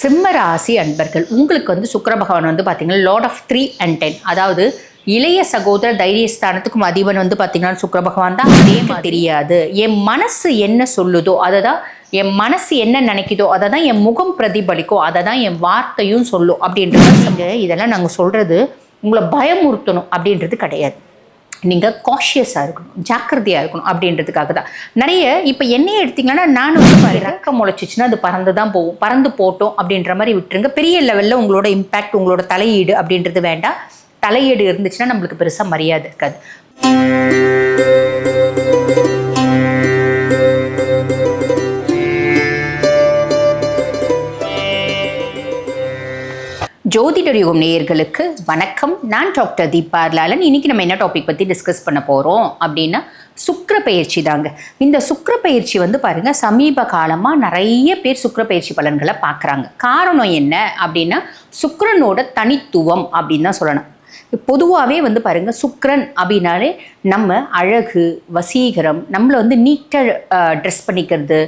சிம்ம ராசி அன்பர்கள் உங்களுக்கு வந்து சுக்கிர பகவான் வந்து பார்த்தீங்கன்னா lord of three and ten அதாவது இளைய சகோதர தைரியஸ்தானத்துக்கும் அதிபன் வந்து பார்த்தீங்கன்னா சுக்கிர பகவான் தான். அதே மாதிரி தெரியாது. என் மனசு என்ன சொல்லுதோ அதை தான் என் மனசு என்ன நினைக்குதோ அதை தான் என் முகம் பிரதிபலிக்கும் அதை தான் என் வார்த்தையும் சொல்லும் அப்படின்றது நீங்கள் இதெல்லாம் நாங்கள் சொல்கிறது உங்களை பயமுறுத்தணும் அப்படின்றது கிடையாது. நீங்கள் காஷியஸாக இருக்கணும் ஜாக்கிரதையாக இருக்கணும் அப்படின்றதுக்காக தான். நிறைய இப்போ என்னையே எடுத்தீங்கன்னா நான் வந்து பாரு ரக்கம் முளைச்சிச்சுன்னா அது பறந்து தான் போகும். பறந்து போட்டோம் அப்படின்ற மாதிரி விட்டுருங்க. பெரிய லெவலில் உங்களோட இம்பேக்ட் உங்களோட தலையீடு அப்படின்றது வேண்டாம். தலையீடு இருந்துச்சுன்னா நம்மளுக்கு பெருசாக மரியாதை இருக்காது. ஜோதிடர் யுகம் நேயர்களுக்கு வணக்கம். நான் டாக்டர் தீபார்லாலன் இன்னைக்கு நம்ம என்ன டாபிக் பற்றி டிஸ்கஸ் பண்ண போகிறோம் அப்படின்னா சுக்கர பயிற்சி தாங்க. இந்த சுக்கர பயிற்சி வந்து பாருங்க சமீப காலமாக நிறைய பேர் சுக்கர பயிற்சி பலன்களை பார்க்குறாங்க. காரணம் என்ன அப்படின்னா சுக்கரனோட தனித்துவம் அப்படின்னு தான் சொல்லணும். பொதுவாகவே வந்து பாருங்கள் சுக்ரன் அப்படின்னாலே நம்ம அழகு வசீகரம் நம்மளை வந்து நீட்டாக ட்ரெஸ் பண்ணிக்கிறது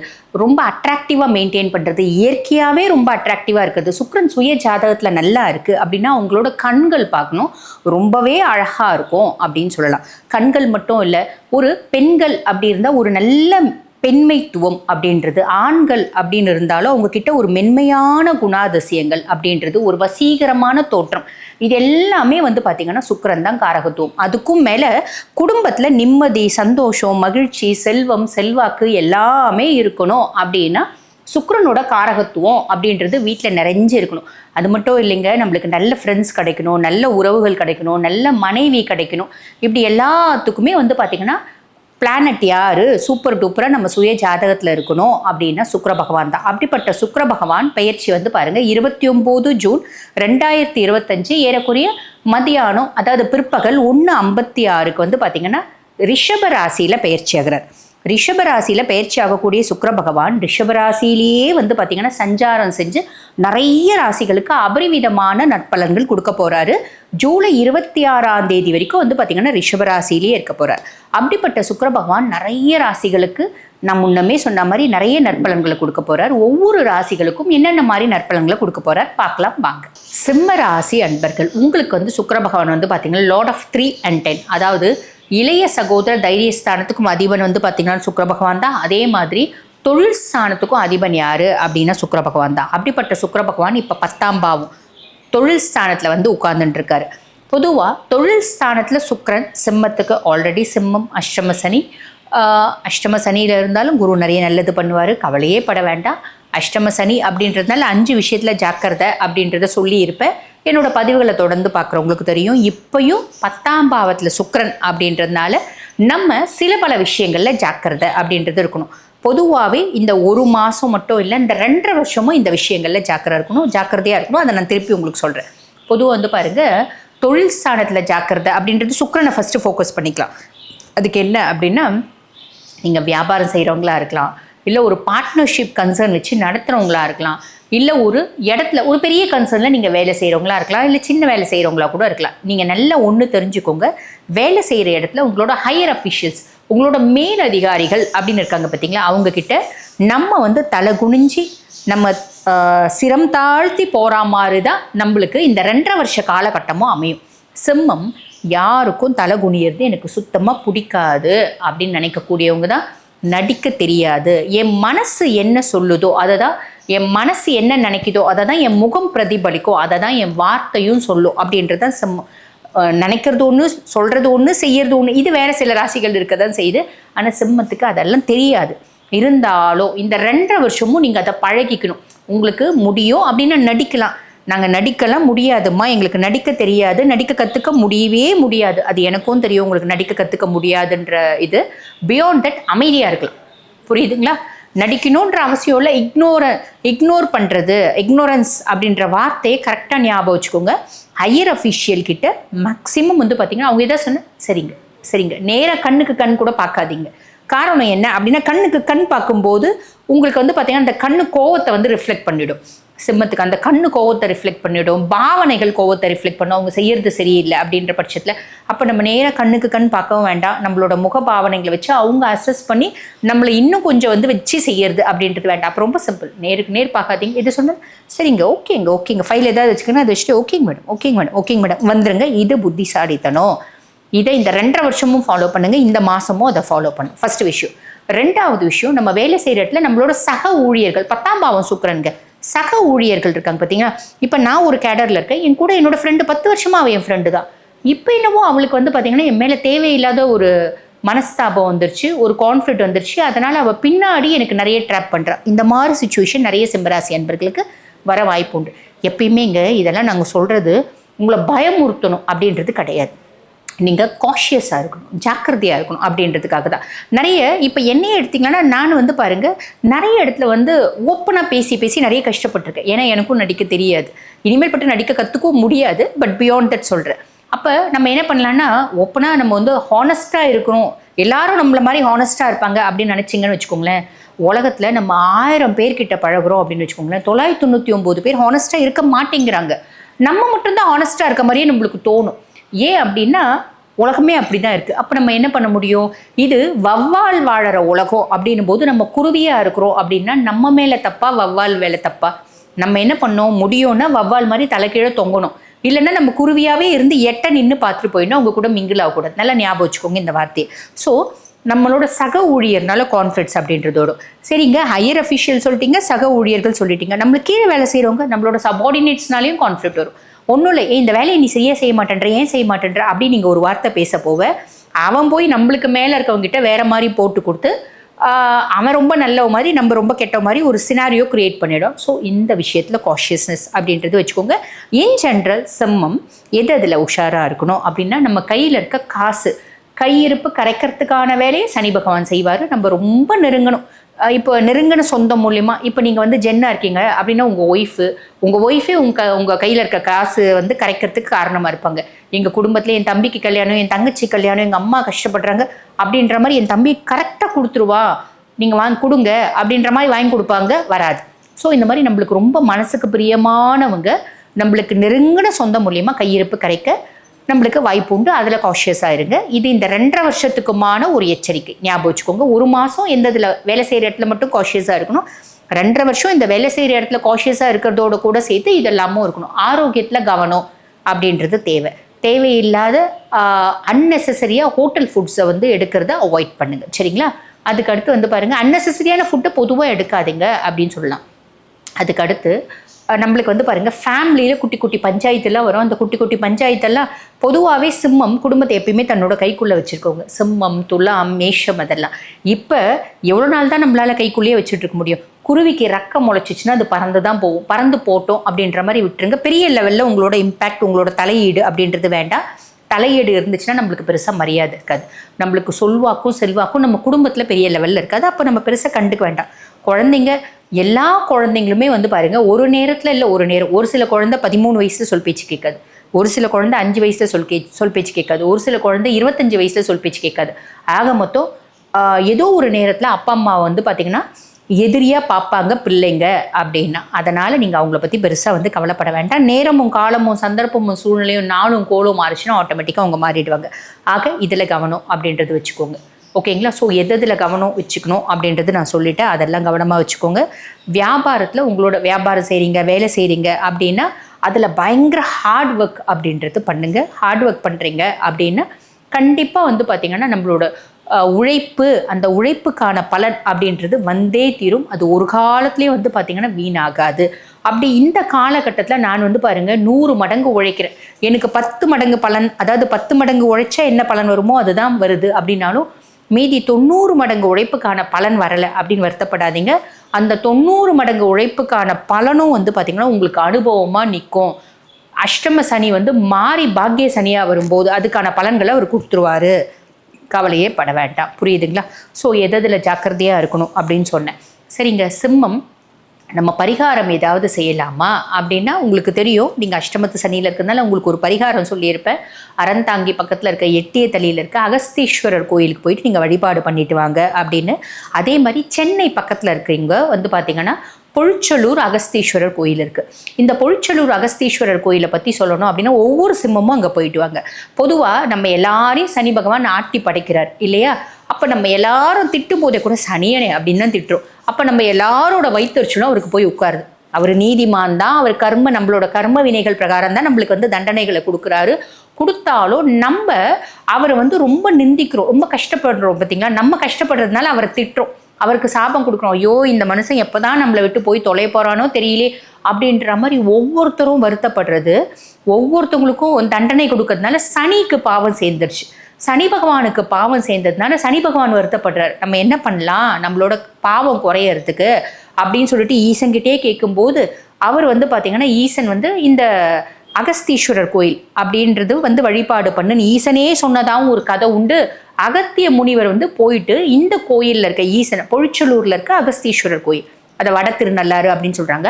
ரொம்ப அட்ராக்டிவாக மெயின்டைன் பண்ணுறது இயற்கையாகவே ரொம்ப அட்ராக்டிவாக இருக்கிறது. சுக்ரன் சுய ஜாதகத்தில் நல்லா இருக்குது அப்படின்னா அவங்களோட கண்கள் பார்க்கணும். ரொம்பவே அழகாக இருக்கும் அப்படின்னு சொல்லலாம். கண்கள் மட்டும் இல்லை ஒரு பெண்கள் அப்படி இருந்தால் ஒரு நல்ல பெண்மைத்துவம் அப்படின்றது ஆண்கள் அப்படின்னு இருந்தாலும் அவங்கக்கிட்ட ஒரு மென்மையான குணாதிசயங்கள் அப்படின்றது ஒரு வசீகரமான தோற்றம். இது எல்லாமே வந்து பார்த்திங்கன்னா சுக்கரன் தான் காரகத்துவம். அதுக்கும் மேலே குடும்பத்தில் நிம்மதி சந்தோஷம் மகிழ்ச்சி செல்வம் செல்வாக்கு எல்லாமே இருக்கணும் அப்படின்னா சுக்கரனோட காரகத்துவம் அப்படின்றது வீட்டில் நிறைஞ்சு இருக்கணும். அது மட்டும் இல்லைங்க நம்மளுக்கு நல்ல ஃப்ரெண்ட்ஸ் கிடைக்கணும் நல்ல உறவுகள் கிடைக்கணும் நல்ல மனைவி கிடைக்கணும். இப்படி எல்லாத்துக்குமே வந்து பார்த்திங்கன்னா பிளானட் யாரு? சூப்பர் டூப்பராக நம்ம சுய ஜாதகத்தில் இருக்கணும் அப்படின்னா சுக்கர பகவான் தான். அப்படிப்பட்ட சுக்கர பகவான் பயிற்சி வந்து பாருங்க இருபத்தி ஒம்பது ஜூன் ரெண்டாயிரத்தி இருபத்தஞ்சு ஏறக்குறைய மதியானம் அதாவது பிற்பகல் ஒன்று ஐம்பத்தி ஆறுக்கு வந்து பார்த்தீங்கன்னா ரிஷப ராசியில் பயிற்சி ஆகிறார். ரிஷபராசியில் பயிற்சி ஆகக்கூடிய சுக்கர பகவான் ரிஷபராசியிலேயே வந்து பார்த்திங்கன்னா சஞ்சாரம் செஞ்சு நிறைய ராசிகளுக்கு அபரிவிதமான நற்பலன்கள் கொடுக்க போகிறாரு ஜூலை இருபத்தி ஆறாம் தேதி வரைக்கும் வந்து பார்த்திங்கன்னா ரிஷபராசியிலேயே இருக்க போகிறார் அப்படிப்பட்ட சுக்கிர பகவான் நிறைய ராசிகளுக்கு நான் முன்னமே சொன்ன மாதிரி நிறைய நற்பலன்களை கொடுக்க போகிறார் ஒவ்வொரு ராசிகளுக்கும் என்னென்ன மாதிரி நற்பலன்களை கொடுக்க போகிறார் பார்க்கலாம் வாங்க. சிம்ம ராசி அன்பர்கள் உங்களுக்கு வந்து சுக்கர பகவான் வந்து பார்த்தீங்கன்னா lord of three and ten அதாவது இளைய சகோதர தைரியஸ்தானத்துக்கும் அதிபன் வந்து பார்த்தீங்கன்னா சுக்கர பகவான் தான். அதே மாதிரி தொழில் ஸ்தானத்துக்கும் அதிபன் யாரு அப்படின்னா சுக்கர பகவான் தான். அப்படிப்பட்ட சுக்கர பகவான் இப்போ பத்தாம் பாவம் தொழில் ஸ்தானத்தில் வந்து உட்கார்ந்துட்டுருக்காரு. பொதுவாக தொழில் ஸ்தானத்தில் சுக்கரன் சிம்மத்துக்கு ஆல்ரெடி சிம்மம் அஷ்டம சனி. அஷ்டம சனியில் இருந்தாலும் குரு நிறைய நல்லது பண்ணுவார். கவலையே பட வேண்டாம். அஷ்டம சனி அப்படின்றதுனால அஞ்சு விஷயத்தில் ஜாக்கிரதை அப்படின்றத சொல்லியிருப்பேன். என்னோட பதிவுகளை தொடர்ந்து பார்க்குறவங்களுக்கு தெரியும். இப்பயும் பத்தாம் பாவத்தில் சுக்கரன் அப்படின்றதுனால நம்ம சில பல விஷயங்களில் ஜாக்கிரதை அப்படின்றது இருக்கணும். பொதுவாகவே இந்த ஒரு மாதம் மட்டும் இல்லை இந்த ரெண்டரை வருஷமும் இந்த விஷயங்களில் ஜாக்கிரதை இருக்கணும் ஜாக்கிரதையாக இருக்கணும். அதை நான் திருப்பி உங்களுக்கு சொல்கிறேன் பொதுவாக வந்து பாருங்கள் தொழில் ஸ்தானத்தில் ஜாக்கிரதை அப்படின்றது சுக்கரனை ஃபஸ்ட்டு ஃபோக்கஸ் பண்ணிக்கலாம். அதுக்கு என்ன அப்படின்னா நீங்கள் வியாபாரம் செய்கிறவங்களா இருக்கலாம் இல்லை ஒரு பார்ட்னர்ஷிப் கன்சர்ன் வச்சு நடத்துகிறவங்களா இருக்கலாம். இல்லை ஒரு இடத்துல ஒரு பெரிய கன்சர்னில் நீங்கள் வேலை செய்கிறவங்களா இருக்கலாம் இல்லை சின்ன வேலை செய்கிறவங்களா கூட இருக்கலாம். நீங்கள் நல்லா ஒன்று தெரிஞ்சுக்கோங்க. வேலை செய்கிற இடத்துல உங்களோட ஹையர் அஃபிஷியல்ஸ் உங்களோட மேல் அதிகாரிகள் அப்படின்னு இருக்காங்க பார்த்தீங்களா அவங்கக்கிட்ட நம்ம வந்து தலை குனிஞ்சு நம்ம சிரம் தாழ்த்தி போகிற மாதிரி தான் நம்மளுக்கு இந்த ரெண்டரை வருஷ காலகட்டமும் அமையும். சிம்மம் யாருக்கும் தலை குனியறது எனக்கு சுத்தமாக பிடிக்காது அப்படின்னு நினைக்கக்கூடியவங்க தான் நடிக்க தெரியாது. என் மனசு என்ன சொல்லுதோ அதை தான் என் மனசு என்ன நினைக்குதோ அதை தான் என் முகம் பிரதிபலிக்கும். அதை தான் என் வார்த்தையும் சொல்லும் அப்படின்றது தான் நினைக்கிறது ஒன்று சொல்கிறது ஒன்று செய்கிறது ஒன்று இது வேறு சில ராசிகள் இருக்க தான் செய்யுது. ஆனால் சிம்மத்துக்கு அதெல்லாம் தெரியாது. இருந்தாலும் இந்த ரெண்டரை வருஷமும் நீங்கள் அதை பழகிக்கணும். உங்களுக்கு முடியும் அப்படின்னு நடிக்கலாம். நாங்கள் நடிக்கலாம் முடியாதும்மா. எங்களுக்கு நடிக்க தெரியாது. நடிக்க கற்றுக்க முடியவே முடியாது. அது எனக்கும் தெரியும். உங்களுக்கு நடிக்க கற்றுக்க முடியாதுன்ற இது. பியாண்ட் தட் அமைதியாக இருக்கலாம். புரியுதுங்களா? நடிக்கணுன்ற அவசியம் இல்லை இக்னோர இக்னோர் பண்ணுறது இக்னோரன்ஸ் அப்படின்ற வார்த்தையை கரெக்டாக ஞாபகம் வச்சுக்கோங்க. ஹையர் அஃபிஷியல் கிட்ட மேக்ஸிமம் வந்து பார்த்தீங்கன்னா அவங்க எதாவது சொன்னால் சரிங்க சரிங்க. நேராக கண்ணுக்கு கண் கூட பார்க்காதீங்க. காரணம் என்ன அப்படின்னா கண்ணுக்கு கண் பார்க்கும்போது உங்களுக்கு வந்து பார்த்தீங்கன்னா அந்த கண்ணு கோவத்தை வந்து ரிஃப்ளெக்ட் பண்ணிவிடும் சிம்மத்துக்கு அந்த கண்ணு கோவத்தை ரிஃப்ளெக்ட் பண்ணிவிடும் பாவனைகள் கோவத்தை ரிஃப்ளெக்ட் பண்ணும் அவங்க செய்யறது சரியில்லை அப்படின்ற பட்சத்தில் அப்போ நம்ம நேராக கண்ணுக்கு கண் பார்க்கவும் வேண்டாம். நம்மளோட முக பாவனைகளை வச்சு அவங்க அசஸ் பண்ணி நம்மளை இன்னும் கொஞ்சம் வந்து வச்சு செய்யறது அப்படின்றது வேண்டாம். அப்போ ரொம்ப சிம்பிள் நேருக்கு நேர் பார்க்காதீங்க. இது சொன்னது சரிங்க ஓகேங்க ஓகேங்க. ஃபைல் ஏதாவது வச்சுக்கணும் அதை வச்சுட்டு ஓகேங்க மேடம் ஓகேங்க மேடம் ஓகேங்க மேடம் வந்துருங்க. இது புத்திசாலித்தனம். இதை இந்த ரெண்டரை வருஷமும் ஃபாலோ பண்ணுங்கள் இந்த மாதமும் அதை ஃபாலோ பண்ணும் ஃபர்ஸ்ட் விஷயம். ரெண்டாவது விஷயம் நம்ம வேலை செய்கிற இடத்துல நம்மளோட சக ஊழியர்கள் பத்தாம் பாவம் சுக்கரனுங்க சக ஊழியர்கள் இருக்காங்க பார்த்தீங்களா? இப்போ நான் ஒரு கேடரில் இருக்கேன். என் கூட என்னோடய ஃப்ரெண்டு பத்து வருஷமாக அவள் என் ஃப்ரெண்டு தான். இப்போ என்னவோ அவளுக்கு வந்து பார்த்தீங்கன்னா என் மேலே தேவையில்லாத ஒரு மனஸ்தாபம் வந்துருச்சு ஒரு கான்ஃப்ளிக்ட் வந்துருச்சு. அதனால் அவள் பின்னாடி எனக்கு நிறைய ட்ராப் பண்ணுறான் இந்த மாதிரி சுச்சுவேஷன் நிறைய சிம்மராசி அன்பர்களுக்கு வர வாய்ப்பு உண்டு. எப்பயுமே இங்கே இதெல்லாம் நாங்கள் சொல்கிறது உங்களை பயமுறுத்தணும் அப்படின்றது கிடையாது. நீங்கள் காஷியஸாக இருக்கணும் ஜாக்கிரதையாக இருக்கணும் அப்படின்றதுக்காக தான். நிறைய இப்போ என்னையே எடுத்திங்கன்னா நான் வந்து பாருங்கள் நிறைய இடத்துல வந்து ஓப்பனாக பேசி பேசி நிறைய கஷ்டப்பட்டிருக்கேன். ஏன்னா எனக்கும் நடிக்க தெரியாது. இனிமேல் பட்டு நடிக்க கற்றுக்கவும் முடியாது பட் பியாண்ட் தட் சொல்கிறேன் அப்போ நம்ம என்ன பண்ணலான்னா ஓப்பனாக நம்ம வந்து ஹானஸ்ட்டாக இருக்கணும். எல்லாரும் நம்மள மாதிரி ஹானஸ்ட்டாக இருப்பாங்க அப்படின்னு நினச்சிங்கன்னு வச்சுக்கோங்களேன். உலகத்தில் நம்ம ஆயிரம் பேர்கிட்ட பழகுறோம் அப்படின்னு வச்சுக்கோங்களேன். தொள்ளாயிரத்தி தொண்ணூற்றி ஒம்பது பேர் ஹானஸ்ட்டாக இருக்க மாட்டேங்கிறாங்க. நம்ம மட்டும்தான் ஹானஸ்ட்டாக இருக்க மாதிரியே நம்மளுக்கு தோணும். ஏன் அப்படின்னா உலகமே அப்படி தான் இருக்குது அப்போ நம்ம என்ன பண்ண முடியும்? இது வவ்வால் வாழற உலகம் அப்படின்னும் போது நம்ம குருவியாக இருக்கிறோம் அப்படின்னா நம்ம மேலே தப்பா வவ்வால் வேலை தப்பா? நம்ம என்ன பண்ணோம்? முடியும்னா வவ்வால் மாதிரி தலைக்கீழே தொங்கணும். இல்லைன்னா நம்ம குருவியாகவே இருந்து எட்ட நின்று பார்த்துட்டு போயிடணும் அவங்க கூட மிங்கிள் ஆகக்கூடாது. நல்லா ஞாபகம் வச்சுக்கோங்க இந்த வார்த்தையை. ஸோ நம்மளோட சக ஊழியர்னால கான்ஃபிடன்ஸ் அப்படின்றதோட சரிங்க ஹையர் அஃபிஷியல் சொல்லிட்டீங்க சக ஊழியர்கள் சொல்லிட்டீங்க. நம்மளுக்கு கீழே வேலை செய்கிறவங்க நம்மளோட சபார்டினேட்ஸ்னாலையும் கான்ஃப்ளிக்ட் வரும். ஒன்றும் இல்லை இந்த வேலையை நீ சரியாக செய்ய மாட்டேன்ற ஏன் செய்ய மாட்டேன்ற அப்படின்னு நீங்கள் ஒரு வார்த்தை பேச போவ அவன் போய் நம்மளுக்கு மேலே இருக்கவங்ககிட்ட வேற மாதிரி போட்டு கொடுத்து அவன் ரொம்ப நல்ல மாதிரி நம்ம ரொம்ப கெட்ட மாதிரி ஒரு சினாரியோ க்ரியேட் பண்ணிடும். ஸோ இந்த விஷயத்தில் காஷியஸ்னஸ் அப்படின்றது வச்சுக்கோங்க. இன் ஜென்ரல் செம்மம் எது அதில் உஷாராக இருக்கணும் அப்படின்னா நம்ம கையில் இருக்க காசு கையிருப்பு கரைக்கிறதுக்கான வேலையை சனி பகவான் செய்வார். நம்ம ரொம்ப நெருங்கணும். இப்போ நெருங்கின சொந்தம் மூலயமா இப்போ நீங்கள் வந்து ஜென்னாக இருக்கீங்க அப்படின்னா உங்கள் ஒய்ஃபு உங்கள் ஒய்ஃபே உங்கள் உங்கள் கையில் இருக்க காசு வந்து கரைக்கிறதுக்கு காரணமாக இருப்பாங்க. எங்கள் குடும்பத்தில் என் தம்பிக்கு கல்யாணம் என் தங்கச்சி கல்யாணம் எங்கள் அம்மா கஷ்டப்படுறாங்க அப்படின்ற மாதிரி என் தம்பி கரெக்டாக கொடுத்துருவா நீங்கள் வாங்கி கொடுங்க அப்படின்ற மாதிரி வாங்கி கொடுப்பாங்க வராது. ஸோ இந்த மாதிரி நம்மளுக்கு ரொம்ப மனசுக்கு பிரியமானவங்க நம்மளுக்கு நெருங்கின சொந்தம் மூலியமாக கையிருப்பு கரைக்க நம்மளுக்கு வாய்ப்பு உண்டு. அதில் காஷியஸாக இருங்க. இது இந்த ரெண்டரை வருஷத்துக்குமான ஒரு எச்சரிக்கை. ஞாபகம் வச்சுக்கோங்க. ஒரு மாதம் எந்த இதில் வேலை செய்கிற இடத்துல மட்டும் காஷியஸாக இருக்கணும். ரெண்டரை வருஷம் இந்த வேலை செய்கிற இடத்துல காஷியஸாக இருக்கிறதோட கூட சேர்த்து இதெல்லாமும் இருக்கணும். ஆரோக்கியத்தில் கவனம் அப்படின்றது தேவை. தேவையில்லாத அன்னெசரியாக ஹோட்டல் ஃபுட்ஸை வந்து எடுக்கிறத அவாய்ட் பண்ணுங்க. சரிங்களா? அதுக்கடுத்து வந்து பாருங்கள் அன்னெசரியான ஃபுட்டை பொதுவாக எடுக்காதீங்க அப்படின்னு சொல்லலாம். அதுக்கடுத்து நம்மளுக்கு வந்து பாருங்கள் ஃபேமிலியில் குட்டி குட்டி பஞ்சாயத்துலாம் வரும். அந்த குட்டி குட்டி பஞ்சாயத்தெல்லாம் பொதுவாகவே சிம்மம் குடும்பத்தை எப்பயுமே தன்னோட கைக்குள்ளே வச்சுருக்கோங்க சிம்மம் துலாம் மேஷம் அதெல்லாம். இப்போ எவ்வளோ நாள் தான் நம்மளால் கைக்குள்ளேயே வச்சுட்டு இருக்க முடியும்? குருவிக்கு ரக்கம் முளைச்சிச்சுன்னா அது பறந்து தான் போகும். பறந்து போட்டோம் அப்படின்ற மாதிரி விட்டுருங்க. பெரிய லெவலில் உங்களோட இம்பேக்ட் உங்களோட தலையீடு அப்படின்றது வேண்டாம். தலையீடு இருந்துச்சுன்னா நம்மளுக்கு பெருசாக மரியாதை இருக்காது. நம்மளுக்கு சொல்வாக்கும் செல்வாக்கும் நம்ம குடும்பத்தில் பெரிய லெவலில் இருக்காது. அப்போ நம்ம பெருசாக கண்டுக்க வேண்டாம். குழந்தைங்க எல்லா குழந்தைங்களுமே வந்து பாருங்கள் ஒரு நேரத்தில் இல்லை ஒரு நேரம் ஒரு சில குழந்தை பதிமூணு வயசில் சொல் பேச்சு கேட்காது. ஒரு சில குழந்தை அஞ்சு வயசில் சொல் கே சொல் பேச்சு கேட்காது. ஒரு சில குழந்தை இருபத்தஞ்சு வயசில் சொல் பேச்சு கேட்காது. ஆக மொத்தம் ஏதோ ஒரு நேரத்தில் அப்பா அம்மா வந்து பார்த்தீங்கன்னா எதிரியாக பார்ப்பாங்க பிள்ளைங்க அப்படின்னா அதனால் நீங்கள் அவங்கள பற்றி பெருசாக வந்து கவலைப்பட வேண்டாம். நேரமும் காலமும் சந்தர்ப்பமும் சூழ்நிலையும் நாளும் கோலும் மாறிச்சுன்னா ஆட்டோமேட்டிக்காக அவங்க மாறிடுவாங்க. ஆக இதில் கவனம் அப்படின்றது வச்சுக்கோங்க. ஓகேங்களா ஸோ எது எதில் கவனம் வச்சுக்கணும் அப்படின்றது நான் சொல்லிட்டேன். அதெல்லாம் கவனமாக வச்சுக்கோங்க. வியாபாரத்தில் உங்களோட வியாபாரம் செய்கிறீங்க வேலை செய்கிறீங்க அப்படின்னா அதில் பயங்கர ஹார்ட் ஒர்க் அப்படின்றது பண்ணுங்கள் ஹார்ட் ஒர்க் பண்ணுறீங்க அப்படின்னா கண்டிப்பாக வந்து பார்த்திங்கன்னா நம்மளோட உழைப்பு அந்த உழைப்புக்கான பலன் அப்படின்றது வந்தே தீரும். அது ஒரு காலத்துலேயே வந்து பார்த்திங்கன்னா வீணாகாது. அப்படி இந்த காலகட்டத்தில் நான் வந்து பாருங்கள் நூறு மடங்கு உழைக்கிறேன். எனக்கு பத்து மடங்கு பலன் அதாவது பத்து மடங்கு உழைச்சா என்ன பலன் வருமோ அதுதான் வருது அப்படின்னாலும் மீதி தொண்ணூறு மடங்கு உழைப்புக்கான பலன் வரலை அப்படின்னு வருத்தப்படாதீங்க. அந்த தொண்ணூறு மடங்கு உழைப்புக்கான பலனும் வந்து பார்த்திங்கன்னா உங்களுக்கு அனுபவமாக நிற்கும் அஷ்டம சனி வந்து மாறி பாக்கிய சனியாக வரும்போது அதுக்கான பலன்களை அவர் கொடுத்துருவாரு. கவலையே பட வேண்டாம். புரியுதுங்களா? ஸோ எதில் ஜாக்கிரதையாக இருக்கணும் அப்படின்னு சொன்னேன். சரிங்க. சிம்மம் நம்ம பரிகாரம் ஏதாவது செய்யலாமா அப்படின்னா உங்களுக்கு தெரியும். நீங்கள் அஷ்டமத்து சனியில் இருக்கிறதுனால உங்களுக்கு ஒரு பரிகாரம் சொல்லியிருப்பேன். அறந்தாங்கி பக்கத்தில் இருக்க எட்டிய தலையில் இருக்க அகஸ்தீஸ்வரர் கோயிலுக்கு போயிட்டு நீங்கள் வழிபாடு பண்ணிட்டு வாங்க அப்படின்னு. அதே மாதிரி சென்னை பக்கத்தில் இருக்கிறவங்க வந்து பார்த்தீங்கன்னா பொழிச்சலூர் அகஸ்தீஸ்வரர் கோயில் இருக்குது இந்த பொழிச்சலூர் அகஸ்தீஸ்வரர் கோயிலை பற்றி சொல்லணும் அப்படின்னா ஒவ்வொரு சிம்மமும் அங்கே போயிட்டு வாங்க. பொதுவாக நம்ம எல்லாரையும் சனி பகவான் ஆட்டி படைக்கிறார் இல்லையா? அப்போ நம்ம எல்லாரும் திட்டும் போதே கூட சனியனே அப்படின்னு தான் திட்டுறோம். அப்போ நம்ம எல்லாரோட வைத்தறிச்சலும் அவருக்கு போய் உட்காருது. அவர் நீதிமான் தான் அவர் கர்ம நம்மளோட கர்ம வினைகள் பிரகாரம் தான் நம்மளுக்கு வந்து தண்டனைகளை கொடுக்குறாரு. கொடுத்தாலும் நம்ம அவரை வந்து ரொம்ப நிந்திக்கிறோம் ரொம்ப கஷ்டப்படுறோம் பார்த்தீங்களா நம்ம கஷ்டப்படுறதுனால அவரை திட்டுறோம். அவருக்கு சாபம் கொடுக்குறோம். ஐயோ இந்த மனுஷன் எப்போ தான் நம்மளை விட்டு போய் தொலை போகிறானோ தெரியலே அப்படின்ற மாதிரி ஒவ்வொருத்தரும் வருத்தப்படுறது. ஒவ்வொருத்தவங்களுக்கும் தண்டனை கொடுக்கறதுனால சனிக்கு பாவம் சேர்ந்துருச்சு. சனி பகவானுக்கு பாவம் சேர்ந்ததுனால சனி பகவான் வருத்தப்படுறார். நம்ம என்ன பண்ணலாம்? நம்மளோட பாவம் குறையறதுக்கு அப்படின்னு சொல்லிட்டு ஈசன்கிட்டே கேட்கும்போது அவர் வந்து பார்த்தீங்கன்னா ஈசன் வந்து இந்த அகஸ்தீஸ்வரர் கோயில் அப்படின்றது வந்து வழிபாடு பண்ணுன்னு ஈசனே சொன்னதாகவும் ஒரு கதை உண்டு. அகத்திய முனிவர் வந்து போயிட்டு இந்த கோயிலில் இருக்க ஈசன் பொழிச்சலூரில் இருக்க அகஸ்தீஸ்வரர் கோயில் அதை வட திருநள்ளாறு அப்படின்னு சொல்கிறாங்க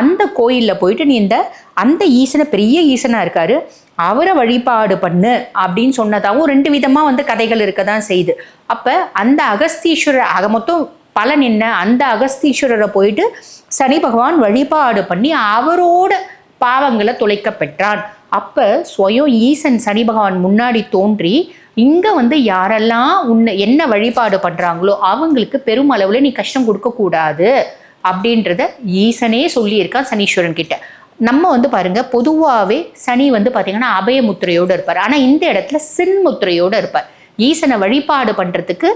அந்த கோயிலில் போயிட்டு நீ இந்த அந்த ஈசனை பெரிய ஈசனாக இருக்காரு. அவரை வழிபாடு பண்ணு அப்படின்னு சொன்னதாகவும் ரெண்டு விதமாக வந்து கதைகள் இருக்க தான் செய்யுது. அப்போ அந்த அகஸ்தீஸ்வரர் ஆக மொத்தம் பலன் என்ன? அந்த அகஸ்தீஸ்வரரை போயிட்டு சனி பகவான் வழிபாடு பண்ணி அவரோட பாவங்களை தொலைக்க பெற்றான். அப்போ ஸ்வயம் ஈசன் சனி பகவான் முன்னாடி தோன்றி இங்கே வந்து யாரெல்லாம் உன்னை என்ன வழிபாடு பண்ணுறாங்களோ அவங்களுக்கு பெருமளவில் நீ கஷ்டம் கொடுக்கக்கூடாது அப்படின்றத ஈசனே சொல்லியிருக்கான் சனீஸ்வரன் கிட்ட. நம்ம வந்து பாருங்க பொதுவாகவே சனி வந்து பார்த்தீங்கன்னா அபயமுத்திரையோடு இருப்பார். ஆனால் இந்த இடத்துல சின்முத்திரையோடு இருப்பார். ஈசனை வழிபாடு பண்ணுறதுக்கு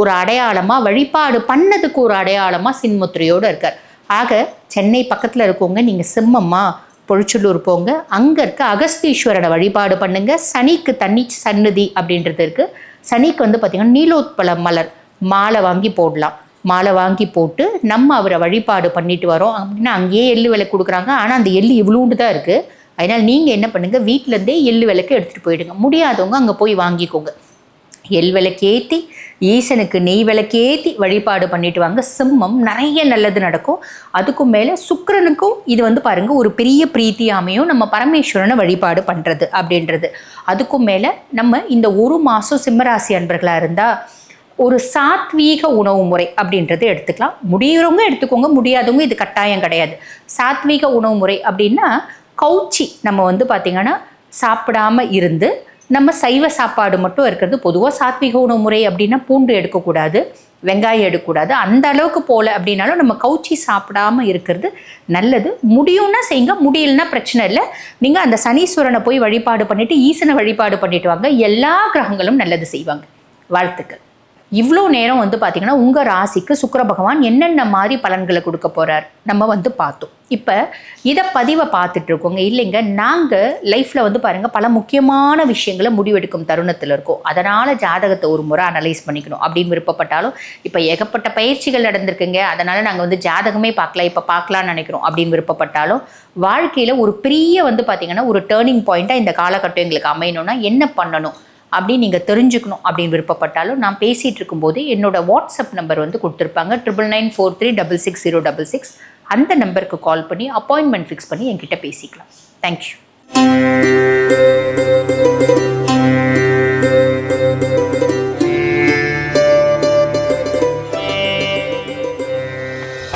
ஒரு அடையாளமாக வழிபாடு பண்ணதுக்கு ஒரு அடையாளமாக சின்முத்திரையோடு இருக்கார். ஆக சென்னை பக்கத்தில் இருக்கவங்க நீங்கள் சிம்மம்மா பொழிச்சலூர் போங்க. அங்கே இருக்க அகஸ்தீஸ்வரனை வழிபாடு பண்ணுங்க. சனிக்கு தண்ணி சன்னதி அப்படின்றது இருக்குது சனிக்கு வந்து பார்த்தீங்கன்னா நீலோத்பல மலர் மாலை வாங்கி போடலாம். மாலை வாங்கி போட்டு நம்ம அவரை வழிபாடு பண்ணிட்டு வரோம். அப்படின்னா அங்கேயே எள்ளு விளக்கு கொடுக்குறாங்க. ஆனால் அந்த எள்ளு இவ்வளோண்டு தான் இருக்குது அதனால் நீங்கள் என்ன பண்ணுங்கள் வீட்டிலேருந்தே எள்ளு விளக்கு எடுத்துகிட்டு போயிடுங்க. முடியாதவங்க அங்கே போய் வாங்கிக்கோங்க. எல் விளக்கேற்றி ஈசனுக்கு நெய் விளக்கேற்றி வழிபாடு பண்ணிட்டு வாங்க. சிம்மம் நிறைய நல்லது நடக்கும். அதுக்கும் மேலே சுக்கரனுக்கும் இது வந்து பாருங்கள் ஒரு பெரிய பிரீத்தி அமையும். நம்ம பரமேஸ்வரனை வழிபாடு பண்ணுறது அப்படின்றது. அதுக்கும் மேலே நம்ம இந்த ஒரு மாதம் சிம்மராசி அன்பர்களாக இருந்தால் ஒரு சாத்வீக உணவு முறை அப்படின்றத எடுத்துக்கலாம். முடியிறவங்க எடுத்துக்கோங்க முடியாதவங்க இது கட்டாயம் கிடையாது. சாத்வீக உணவு முறை அப்படின்னா கவுச்சி நம்ம வந்து பார்த்திங்கன்னா சாப்பிடாம இருந்து நம்ம சைவ சாப்பாடு மட்டும் இருக்கிறது பொதுவாக சாத்விக உணவு முறை அப்படின்னா பூண்டு எடுக்கக்கூடாது வெங்காயம் எடுக்கக்கூடாது. அந்த அளவுக்கு போல அப்படின்னாலும் நம்ம கவுச்சி சாப்பிடாம இருக்கிறது நல்லது. முடியும்னா செய்யுங்க முடியலன்னா பிரச்சனை இல்லை. நீங்கள் அந்த சனீஸ்வரனை போய் வழிபாடு பண்ணிவிட்டு ஈசனை வழிபாடு பண்ணிட்டு வாங்க. எல்லா கிரகங்களும் நல்லது செய்வாங்க. வாழ்த்துக்கள். இவ்வளோ நேரம் வந்து பார்த்தீங்கன்னா உங்கள் ராசிக்கு சுக்கர பகவான் என்னென்ன மாதிரி பலன்களை கொடுக்க போகிறார் நம்ம வந்து பார்த்தோம். இப்போ இதை பதிவை பார்த்துட்டு இருக்கோங்க. இல்லைங்க நாங்கள் லைஃப்பில் வந்து பாருங்கள் பல முக்கியமான விஷயங்களை முடிவெடுக்கும் தருணத்தில் இருக்கோம். அதனால் ஜாதகத்தை ஒரு முறை அனலைஸ் பண்ணிக்கணும். அப்படின்னு விருப்பப்பட்டாலும் இப்போ ஏகப்பட்ட பயிற்சிகள் நடந்திருக்குங்க. அதனால் நாங்கள் வந்து ஜாதகமே பார்க்கல இப்போ பார்க்கலான்னு நினைக்கிறோம். அப்படின்னு விருப்பப்பட்டாலும் வாழ்க்கையில் ஒரு பெரிய வந்து பார்த்திங்கன்னா ஒரு டேர்னிங் பாயிண்ட்டாக இந்த காலகட்டம் எங்களுக்கு அமையணும்னா என்ன பண்ணணும்? அப்படின்னு நீங்கள் தெரிஞ்சுக்கணும் அப்படின்னு விருப்பப்பட்டாலும் நான் பேசிகிட்டு இருக்கும்போது என்னோட வாட்ஸ்அப் நம்பர் வந்து கொடுத்துருப்பாங்க. Triple nine four three double six zero double six அந்த நம்பருக்கு கால் பண்ணி அப்பாயின்மெண்ட் ஃபிக்ஸ் பண்ணி என்கிட்ட பேசிக்கலாம். தேங்க்யூ